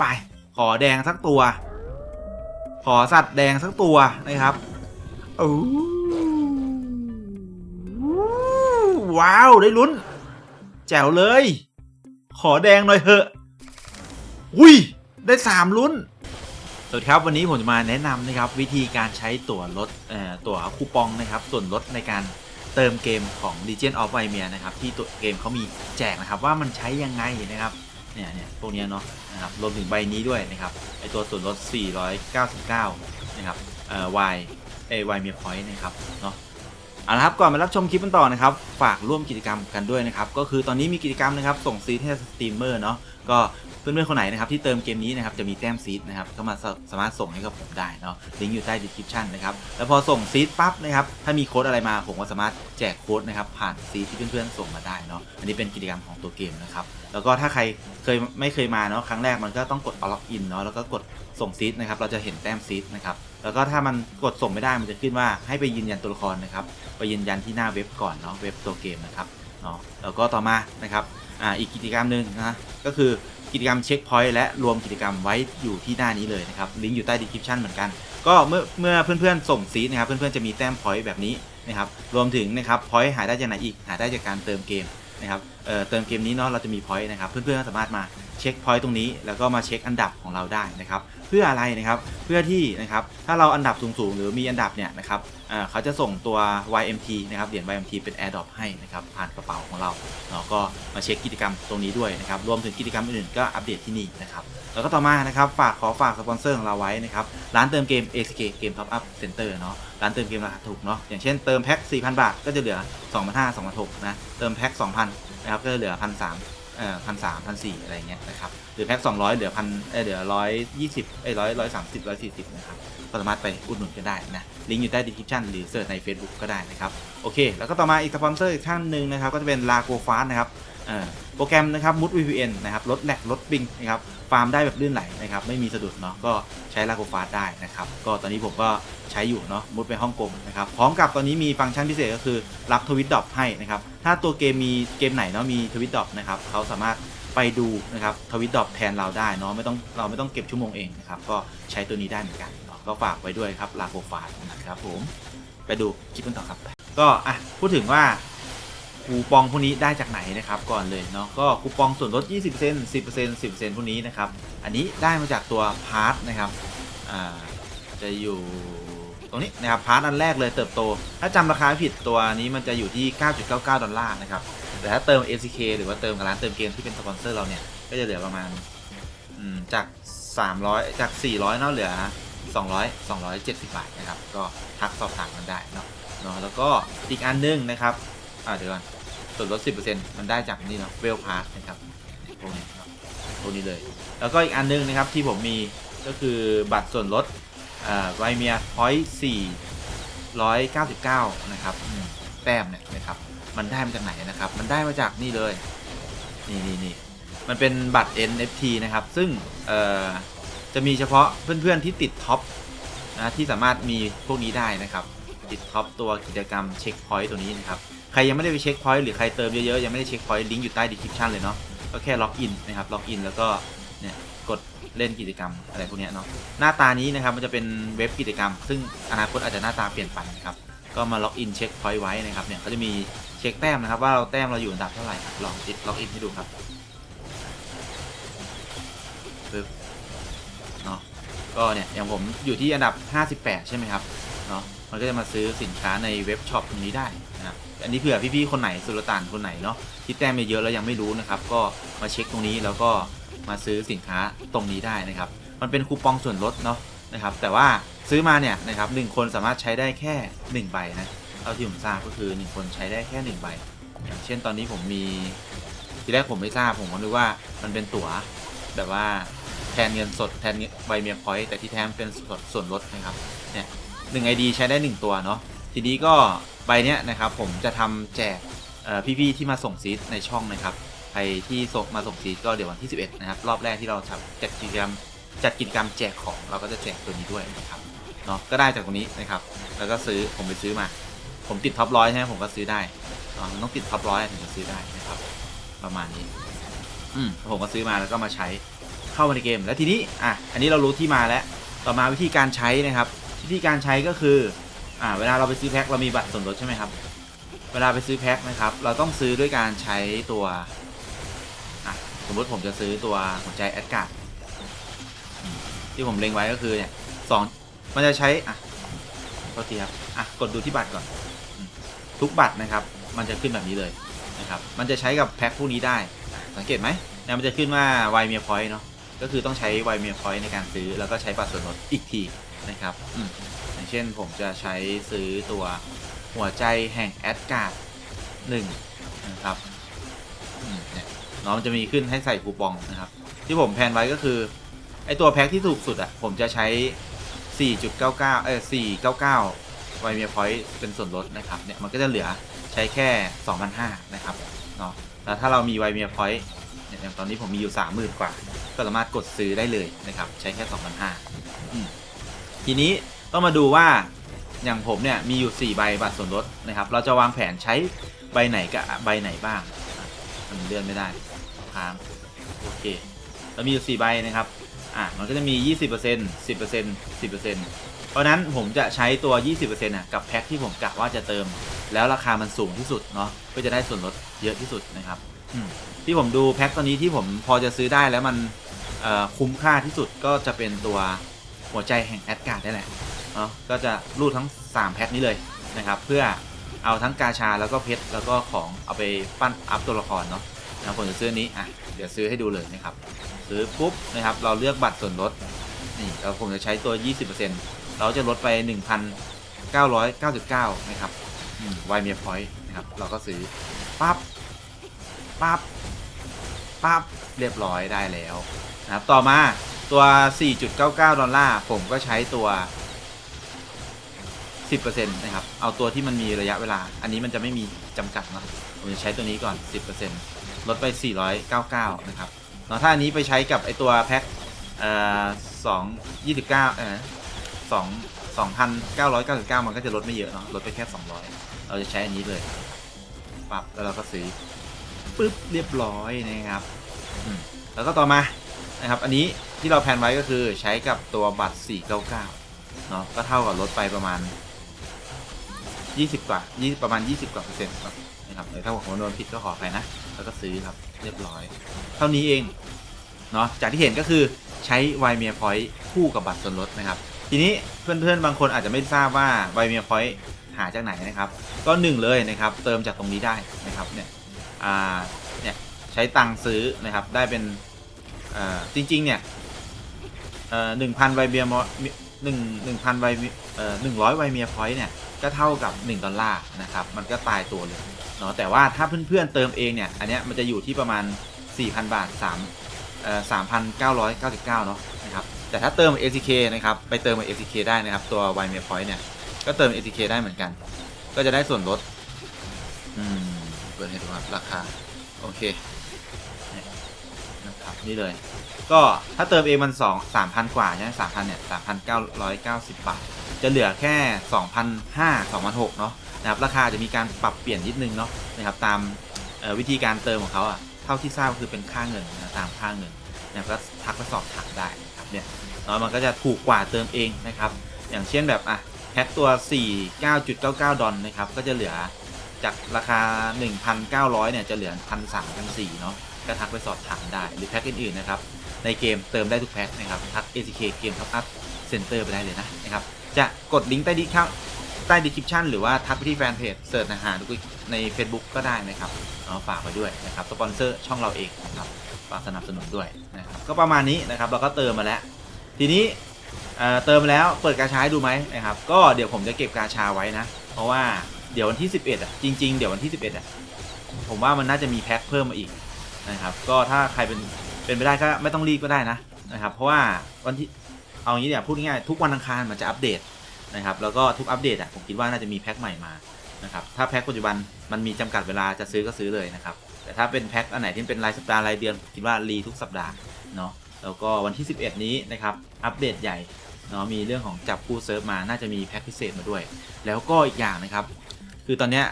ไป ขอแดงสักตัว ขอสัตว์แดงสักตัวนะครับโอ้ว้าว ได้ลุ้น แจ๋วเลย ขอแดงหน่อยเถอะอุ้ย ได้สามลุ้น สวัสดีครับวันนี้ผมจะมาแนะนำนะครับ วิธีการใช้ตั๋วลดตั๋วคูปองนะครับ ส่วนลดในการเติมเกมของ Legion of v i m e r นะครับ ที่ตัวเกมเขามีแจกนะครับว่ามันใช้ยังไงนะครับ เนี่ยเนี่ยพวกนี้เนาะนะครับรวมถึงใบนี้ด้วยนะครับไอตัวส่วนลด 499 นะครับเอ่อ Y เอ Y มีพอยต์นะครับเนาะเอาละครับก่อนมารับชมคลิปกันต่อนะครับ ฝากร่วมกิจกรรมกันด้วยนะครับ ก็คือตอนนี้มีกิจกรรมนะครับ ส่งซีให้สตรีมเมอร์เนาะก็ เพื่อนๆคนไหนนะครับที่เติมเกมนี้นะครับจะมีแต้มซีดนะครับก็มาสสามารถส่งให้กับผมได้เนาะลิงก์อยู่ใต้ description นะครับแล้วพอส่งซีดปั๊บนะครับถ้ามีโค้ดอะไรมาผมก็สามารถแจกโค้ดนะครับผ่านซีดที่เพื่อนๆส่งมาได้เนาะอันนี้เป็นกิจกรรมของตัวเกมนะครับแล้วก็ถ้าใครเคยไม่เคยมาเนาะครั้งแรกมันก็ต้องกดล็อกอินเนาะแล้วก็กดส่งซีดนะครับเราจะเห็นแต้มซีดนะครับแล้วก็ถ้ามันกดส่งไม่ได้มันจะขึ้นว่าให้ไปยืนยันตัวละครนะครับไปยืนยันที่หน้าเว็บก่อนเนาะเว็บตัวเกมนะครับเนาะแล้วก็ต่อมานะครับอ่าอีกกิจกรรมหนึ่งนะก็คือ กิจกรรมเช็คพอยต์และรวมกิจกรรมไว้อยู่ที่หน้านี้เลยนะครับลิงก์อยู่ใต้ดีคริปชันเหมือนกัน ก็เมื่อเมื่อเพื่อนๆส่งซีนะครับเพื่อนๆจะมีแต้มพอยต์แบบนี้นะครับรวมถึงนะครับพอยต์หาได้จากไหนอีกหาได้จากการเติมเกมนะครับ เเติมเกมนี้เนาะเราจะมีพอยต์นะครับ เพื่อนๆก็สามารถมาเช็คพอยต์ตรงนี้ แล้วก็มาเช็คอันดับของเราได้นะครับ เพื่ออะไรนะครับเพื่อที่นะครับถ้าเราอันดับสูงๆ หรือมีอันดับเนี่ยนะครับเเขาจะส่งตัว YMT นะครับเหรียญ YMT เป็น AirDrop ให้นะครับผ่านกระเป๋าของเราเนาะก็มาเช็คกิจกรรมตรงนี้ด้วยนะครับรวมถึงกิจกรรมอื่นๆก็อัปเดตที่นี่นะครับแล้วก็ต่อมานะครับฝากขอฝากสปอนเซอร์ของเราไว้นะครับร้านเติมเกม ACK Game Top Up Center เนาะร้านเติมเกมราคาถูกเนาะอย่างเช่นเติมแพ็ค4,000 บาทก็จะเหลือ 2,500 2,600นะเติมแพ็ค2,000 นะครับก็จะเหลือพันสามเอ่อ1,300 1,400อะไรเงี้ยนะครับหรือแพ็ค200เหลือพันเอ้ยเหลือ120เอ้ย100 130 140นะครับก็สามารถไปอุดหนุนกันได้นะลิงก์อยู่ใต้ดีคริปชั่นหรือเสิร์ชใน Facebook ก็ได้นะครับโอเค แล้วก็ต่อมาอีกสปอนเซอร์อีกท่านหนึ่งนะครับก็จะเป็นลาโกฟัสนะครับ โปรแกรมนะครับ Mood VPN นะครับลดแหลกลดปิงนะครับฟาร์มได้แบบลื่นไหลนะครับไม่มีสะดุดเนาะก็ใช้ Lago Fast ได้นะครับก็ตอนนี้ผมก็ใช้อยู่เนาะมุดไปฮ่องกงนะครับพร้อมกับตอนนี้มีฟังก์ชันพิเศษก็คือรับทวิตดอปให้นะครับถ้าตัวเกมมีเกมไหนเนาะมีทวิตดอปนะครับเขาสามารถไปดูนะครับทวิตดอปแทนเราได้เนาะไม่ต้องเราไม่ต้องเก็บชั่วโมงเองนะครับก็ใช้ตัวนี้ได้เหมือนกันก็ฝากไว้ด้วยครับลาโกฟาดนะครับผมไปดูคลิปกันต่อครับก็อะพูดถึงว่า คูปองพวกนี้ได้จากไหนนะครับก่อนเลยเนาะก็คูปองส่วนลด 20% 10% 10%พวกนี้นะครับอันนี้ได้มาจากตัวพาร์ทนะครับอ่าจะอยู่ตรงนี้นะครับพาร์ทอันแรกเลยเติบโต ถ้าจำราคาผิดตัวนี้มันจะอยู่ที่ 9.99 ดอลลาร์นะครับแต่ถ้าเติม ACK หรือว่าเติมกับร้านเติมเกมที่เป็นสปอนเซอร์เราเนี่ยก็จะเหลือประมาณจาก 300 จาก 400เนาะเหลือ 200 270 บาทนะครับ ก็ทักสอบถามกันได้เนาะเนาะแล้วก็อีกอันนึงนะครับ อ่าเดี๋ยวก่อน ส่วนลด 10%มันได้จากนี่เนาะเวลพาร์นะครับตรงนี้เนาะตรงนี้เลย แล้วก็อีกอันนึงนะครับที่ผมมีก็คือบัตรส่วนลดอ่าไวเมียพอยต์499นะครับแต้มเนี่ยนะครับ มันได้มาจากไหนนะครับ มันได้มาจากนี่เลยนี่นี่นี่มันเป็นบัตร NFT นะครับ ซึ่งจะมีเฉพาะเพื่อนๆที่ติดท็อปนะที่สามารถมีพวกนี้ได้นะครับ ติดท็อปตัวกิจกรรมเช็คพอยต์ตัวนี้นะครับใครยังไม่ได้ไปเช็คพอยต์หรือใครเติมเยอะๆยังไม่ได้เช็คพอยต์ลิงก์อยู่ใต้ดีคริปชันเลยเนาะก็แค่ล็อกอินนะครับล็อกอินแล้วก็เนี่ยกดเล่นกิจกรรมอะไรพวกเนี้ยเนาะหน้าตานี้นะครับมันจะเป็นเว็บกิจกรรม ซึ่งอนาคตอาจจะหน้าตาเปลี่ยนไปนะครับก็มาล็อกอินเช็คพอยต์ไว้นะครับเนี่ยเขาจะมีเช็คแต้มนะครับว่าเราแต้มเราอยู่อันดับเท่าไหร่ลองติดล็อกอินให้ดูครับปึ๊บเนาะก็เนี่ยอย่างผมอยู่ที่อันดับ 58 ใช่ไหมครับ เนาะมันก็จะมาซื้อสินค้าในเว็บช็อปตรงนี้ได้นะครับอันนี้เผื่อพี่ๆคนไหนสุลต่านคนไหนเนาะที่แต้มเยอะแล้วยังไม่รู้นะครับก็มาเช็คตรงนี้แล้วก็มาซื้อสินค้าตรงนี้ได้นะครับ มันเป็นคูปองส่วนลดเนาะนะครับ แต่ว่าซื้อมาเนี่ยนะครับหนึ่งคนสามารถใช้ได้แค่ 1 ใบนะเท่าที่ผมทราบก็คือ 1 คนใช้ได้แค่ 1 ใบ อย่างเช่นตอนนี้ผมมีทีแรกผมไม่ทราบผมก็นึกว่ามันเป็นตั๋วแบบว่าแทนเงินสดแทนใบเมียพอยต์แต่ที่แท้มันเป็นส่วนลดนะครับเนี่ย หนึ่งไอดีใช้ได้ 1 ตัวเนาะทีนี้ก็ใบเนี้ยนะครับผมจะทำแจกพี่ๆที่มาส่งซีดในช่องนะครับใครที่ส่งมาส่งซีดก็เดี๋ยววันที่ 11 นะครับ รอบแรกที่เราจัดจัดกิจกรรมจัดกิจกรรมแจกของเราก็จะแจกตัวนี้ด้วยนะครับเนาะก็ได้จากตรงนี้นะครับ แล้วก็ซื้อผมไปซื้อมา ผมติดท็อปร้อยใช่ไหมผมก็ซื้อได้มันต้องติดท็อปร้อยถึงจะซื้อได้นะครับ ประมาณนี้อืมผมก็ซื้อมาแล้วก็มาใช้เข้ามาในเกม แล้วทีนี้อะอันนี้เรารู้ที่มาแล้วต่อมาวิธีการใช้นะครับ วิธีการใช้ก็คืออ่าเวลาเราไปซื้อแพ็คเรามีบัตรส่วนลดใช่ไหมครับ เวลาไปซื้อแพ็คนะครับ เราต้องซื้อด้วยการใช้ตัวอะสมมติผมจะซื้อตัวหัวใจแอดการ์ดที่ผมเล็งไว้ก็คือเนี่ยสองมันจะใช้อะโทษทีครับอะกดดูที่บัตรก่อน ทุกบัตรนะครับ มันจะขึ้นแบบนี้เลยนะครับ มันจะใช้กับแพ็คพวกนี้ได้ สังเกตไหมเนี่ยมันจะขึ้นว่า y m e a point เนาะก็คือต้องใช้ y m e a point ในการซื้อแล้วก็ใช้บัตรส่วนลดอีกที นะครับอย่างเช่นผมจะใช้ซื้อตัวหัวใจแห่งแอดการ์ดหนึ่งนะครับเนี่ยน้องจะมีขึ้นให้ใส่คูปองนะครับ ที่ผมแพนไว้ก็คือ ไอตัวแพ็คที่ถูกสุดอะ่ะ ผมจะใช้ 4.99 เอ้ย499 y m e a point เป็นส่วนลดนะครับ เนี่ย มันก็จะเหลือใช้แค่ 2,500 นะครับ เนาะแล้วถ้าเรามี y m e a point เนี่ยอย่างตอนนี้ผมมีอยู่ 30,000 กว่า ก็สามารถกดซื้อได้เลยนะครับ ใช้แค่ 2,500 ทีนี้ต้องมาดูว่าอย่างผมเนี่ยมีอยู่ 4 ใบบัตรส่วนลดนะครับ เราจะวางแผนใช้ใบไหนกับใบไหนบ้างมันเลื่อนไม่ได้ค้างโอเคเรามีอยู่ 4 ใบนะครับอะมันก็จะมี 20% 10% 10%เพราะนั้นผมจะใช้ตัว 20%นะกับแพ็คที่ผมกะว่าจะเติม แล้วราคามันสูงที่สุดเนาะก็จะได้ส่วนลดเยอะที่สุดนะครับที่ผมดูแพ็คตัวนี้ที่ผมพอจะซื้อได้แล้วมันคุ้มค่าที่สุดก็จะเป็นตัว หัวใจแห่งแอดการ์ดนี่แหละเนาะก็จะรูดทั้ง 3 แพ็คนี้เลยนะครับเพื่อเอาทั้งกาชาแล้วก็เพชรแล้วก็ของเอาไปปั้นอัพตัวละครเนาะนะผมจะซื้อนี้อะเดี๋ยวซื้อให้ดูเลยนะครับซื้อปุ๊บนะครับเราเลือกบัตรส่วนลดนี่แล้วผมจะใช้ตัว 20%เราจะลดไป 1,999 นะครับวายเมียพอยต์นะครับเราก็ซื้อปั๊บปั๊บปั๊บเรียบร้อยได้แล้วนะครับต่อมา ตัว 4.99 ดอลลาร์ ผมก็ใช้ตัว 10%นะครับ เอาตัวที่มันมีระยะเวลา อันนี้มันจะไม่มีจำกัดเนอะผมจะใช้ตัวนี้ก่อน 10%ลดไป 499 นะครับเนาะถ้าอันนี้ไปใช้กับไอตัวแพ็คเอ่อ2 29เอ่อ2 2,999มันก็จะลดไม่เยอะเนาะ ลดไปแค่200เราจะใช้อันนี้เลย ปรับแล้วเราก็ซื้อปึ๊บเรียบร้อยนะครับ แล้วก็ต่อมานะครับ อันนี้ ที่เราแพนไว้ก็คือใช้กับตัวบัตร 499 เนาะก็เท่ากับลดไปประมาณ 20 กว่า 20 ประมาณ 20 กว่าเปอร์เซ็นต์ครับนะครับถ้าผมคำนวณผิดก็ขออภัยนะ แล้วก็ซื้อครับเรียบร้อย เท่านี้เองเนาะจากที่เห็นก็คือใช้ y m e a Point คู่กับบัตรส่วนลดนะครับ ทีนี้เพื่อนๆ บางคนอาจจะไม่ทราบว่า y m e a Point หาจากไหนนะครับ ก็หนึ่งเลยนะครับ เติมจากตรงนี้ได้นะครับเนี่ยอ่าเนี่ยใช้ตังค์ซื้อนะครับได้เป็นจริงๆเนี่ย เอ่อหนึ่งพันไวเบียมหนึ่งหนึ่งพันไวเอ่อหนึ่งร้อยไวเมียพอยต์เนี่ยก็เท่ากับ 1 ดอลลาร์นะครับ มันก็ตายตัวเลยเนาะแต่ว่าถ้าเพื่อนๆเติมเองเนี่ย อันเนี้ยมันจะอยู่ที่ประมาณ 4,000 บาท3เอ่อ3,999 เนาะนะครับ แต่ถ้าเติม ATK นะครับ ไปเติมกับ ATK ได้นะครับ ตัว y m e a Point เนี่ย ก็เติม ATK ได้เหมือนกัน ก็จะได้ส่วนลด อืม เปิดให้ดูครับราคา โอเค นะครับ นี่เลย ก็ถ้าเติมเองมันสองสามพันกว่าใช่ไหมสามพันเนี่ยสามพันเก้าร้อยเก้าสิบบาท จะเหลือแค่สองพันห้าสองพันหกเนาะนะครับราคาจะมีการปรับเปลี่ยนนิดนึงเนาะนะครับตามวิธีการเติมของเขาอะเท่าที่ทราบคือเป็นค่าเงินนะตามค่าเงินนะครับก็ทักไปสอบถามได้นะครับเนี่ยเนาะมันก็จะถูกกว่าเติมเองนะครับอย่างเช่นแบบอะแพ็คตัว 4 9.99 ดอลนะครับก็จะเหลือจากราคา 1,900 เนี่ย จะเหลือ 1,300 1,400 เนาะก็ทักไปสอบถามได้ หรือแพ็คอื่นๆนะครับ ในเกมเติมได้ทุกแพ็คนะครับทัก ATK เกมท็อปอัพเซ็นเตอร์ไปได้เลยนะนะครับจะกดลิงก์ใต้ดีข้างใต้ดีคริปชั่นหรือว่าทักไปที่แฟนเพจเสิร์ชหาดูใน Facebook ก็ได้นะครับเอาฝากไปด้วยนะครับสปอนเซอร์ช่องเราเองนะครับฝากสนับสนุนด้วยนะครับก็ประมาณนี้นะครับเราก็เติมมาแล้ว ทีนี้เเติมแล้วเปิดกาชาให้ดูไหมนะครับก็เดี๋ยวผมจะเก็บกาชาไว้นะ เพราะว่าเดี๋ยววันที่ 11อะจริง ๆ เดี๋ยววันที่ 11อะผมว่ามันน่าจะมีแพ็คเพิ่มมาอีกนะครับก็ถ้าใครเป็น เป็นไปได้ก็ไม่ต้องรีบก็ได้นะนะครับ เพราะว่าวันที่เอางี้เนี่ยพูดง่ายๆทุกวันอังคารมันจะอัปเดตนะครับแล้วก็ทุกอัปเดตอะผมคิดว่าน่าจะมีแพ็คใหม่มานะครับถ้าแพ็คปัจจุบันมันมีจำกัดเวลาจะซื้อก็ซื้อเลยนะครับแต่ถ้าเป็นแพ็คอันไหนที่เป็นรายสัปดาห์รายเดือนผมคิดว่ารีทุกสัปดาห์เนาะแล้วก็วันที่ 11 นี้นะครับอัปเดตใหญ่เนาะมีเรื่องของจับคู่เซิร์ฟมาน่าจะมีแพ็คพิเศษมาด้วย แล้วก็อีกอย่างนะครับ คือตอนเนี้ย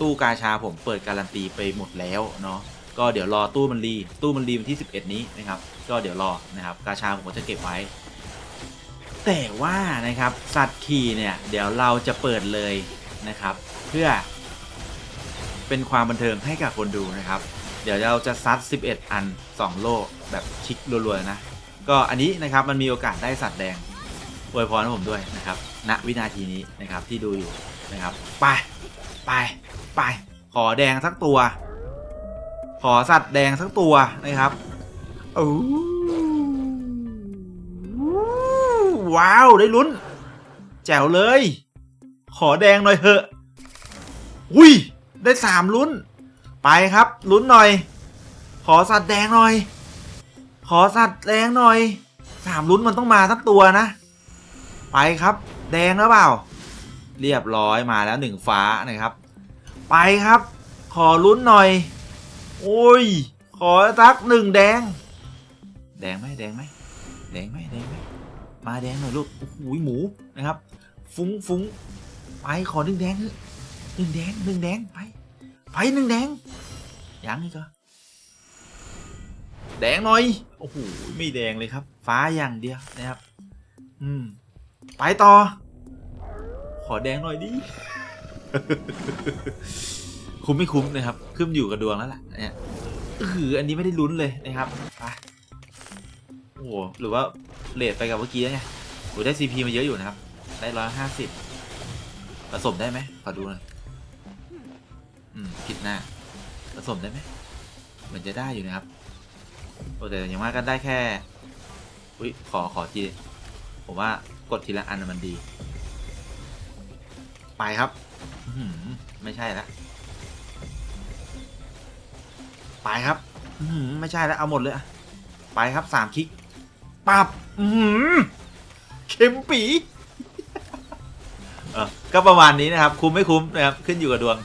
ตู้กาชาผมเปิดการันตีไปหมดแล้วเนาะ ก็เดี๋ยวรอตู้มันรีตู้มันรีวันที่ 11 นี้นะครับ ก็เดี๋ยวรอนะครับกาชาผมก็จะเก็บไว้ แต่ว่านะครับสัตว์ขี่เนี่ยเดี๋ยวเราจะเปิดเลยนะครับ เพื่อ เป็นความบันเทิงให้กับคนดูนะครับ เดี๋ยวเราจะซัด 11 อัน 2 โลแบบชิครัวๆนะ ก็อันนี้นะครับมันมีโอกาสได้สัตว์แดงอวยพรให้ผมด้วยนะครับณวินาทีนี้นะครับที่ดูอยู่นะครับ ไปไปไปขอแดงสักตัว ขอสัตว์แดงสักตัวนะครับโอ้ว้าว ได้ลุ้น แจ๋วเลย ขอแดงหน่อยเถอะอุ้ย ได้สามลุ้น ไปครับ ลุ้นหน่อย ขอสัตว์แดงหน่อย ขอสัตว์แดงหน่อยสามลุ้นมันต้องมาสักตัวนะ ไปครับ แดงแล้วเปล่า เรียบร้อยมาแล้วหนึ่งฟ้านะครับ ไปครับ ขอลุ้นหน่อย โอ้ย ขอสักหนึ่งแดง แดงไหมแดงไหมแดงไหมแดงไหมมาแดงหน่อยลูก โอ้โหหมูนะครับ ฟุ้งฟุ้งไปขอหนึ่งแดงหนึ่งแดงหนึ่งแดงไป ไปหนึ่งแดง ยังอีกเหรอแดงหน่อย โอ้โห ไม่แดงเลยครับ ฟ้าอย่างเดียวนะครับ อืม ไปต่อ ขอแดงหน่อยดิ คุ้มไม่คุ้มนะครับ ขึ้นอยู่กับดวงแล้วล่ะเนี่ยคืออันนี้ไม่ได้ลุ้นเลยนะครับไปโอ้โหหรือว่าเลทไปกับเมื่อกี้ไงโอ้ได้ซีพีมาเยอะอยู่นะครับ ได้ร้อยห้าสิบผสมได้ไหมขอดูหน่อยอืมผิดหน้าผสมได้ไหมเหมือนจะได้อยู่นะครับโอ้แต่อย่างมากก็ได้แค่อุ้ยขอขอทีผมว่ากดทีละอันมันดี ไปครับไม่ใช่แล้ว ไปครับอื้อหือไม่ใช่แล้วเอาหมดเลยอะไปครับสามคลิกปับอือหือเข็มปีเออก็ประมาณนี้นะครับ คุ้มไม่คุ้มนะครับ ขึ้นอยู่กับดวง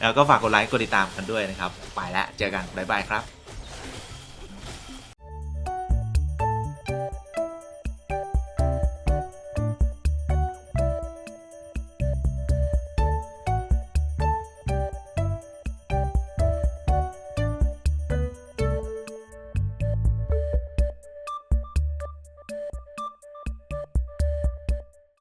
แล้วก็ฝากกดไลค์กดติดตามกันด้วยนะครับ ไปแล้วเจอกัน บ๊ายบายครับ